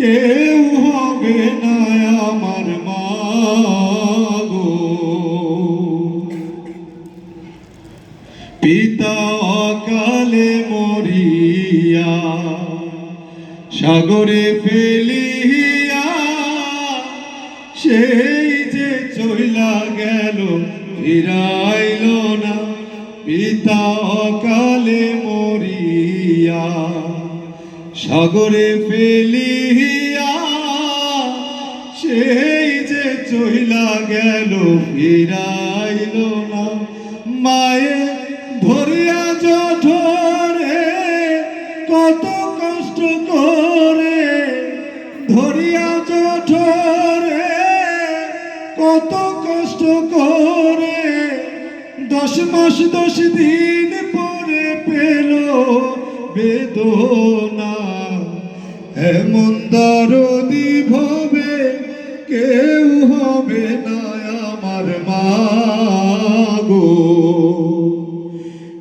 কেউ হবে না আমার মা গো পিতা অকালে মরিয়া, সাগরে ফেলিয়া, সেই যে চইলা গেল, ফিরাইল না। পিতা অকালে মরিয়া সাগরে ফেলিয়া সেই যে চইলা গেল, ফিরাইল না। মায়ে ধরিয়া জঠরে কত কষ্ট করে ধরিয়া জঠরে কত কষ্ট করে। দশ মাস, দশ দিন পরে পেল বেদনা। এমন দরদি ভবে কেউ হবে না আমার মা গো।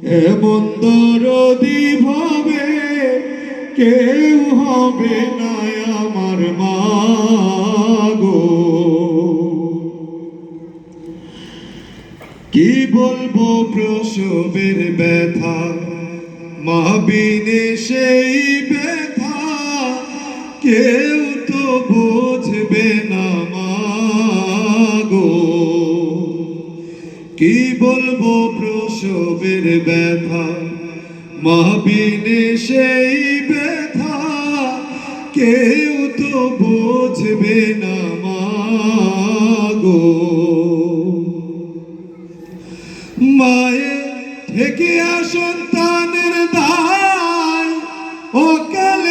এমন দরদি ভবে কেউ হবে না আমার মা গো। কি বলব প্রসবের ব্যথা? মাবিনে সেই ব্যথা কেউ তো বুঝবে না মা গো কি বলব প্রসবের ব্যথা? মাবিনে সেই ব্যথা। কেউ তো বুঝবে না মা গো মায়ের থেকে সন্তানের দায়। ও প্রাণ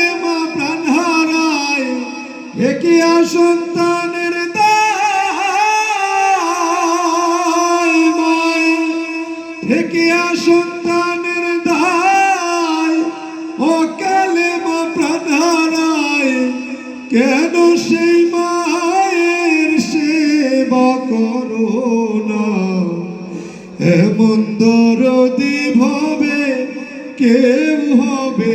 হারায় থেকে সন্তানের দায় মায়ের থেকে সন্তানের দায়, ও কালেমা প্রাণ হারায় কেন সেই মায়ের সেবা করো না? এমন দরদি ভাবে কেউ হবে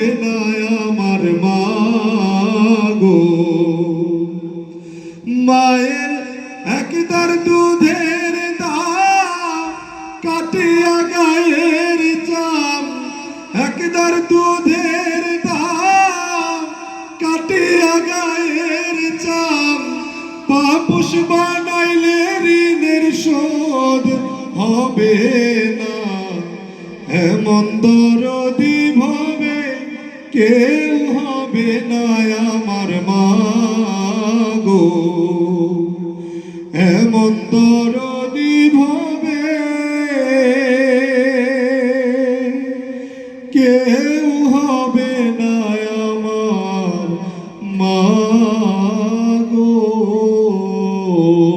একদার দুধের দাম, কাটিয়া গায়ের চাম। একদার দুধের দাম, কাটিয়া গায়ের চাম। পাপুষ বানাইলে ঋণের শোধ হবে না। এমন দরদি ভাবে কেউ হবে না। Oh.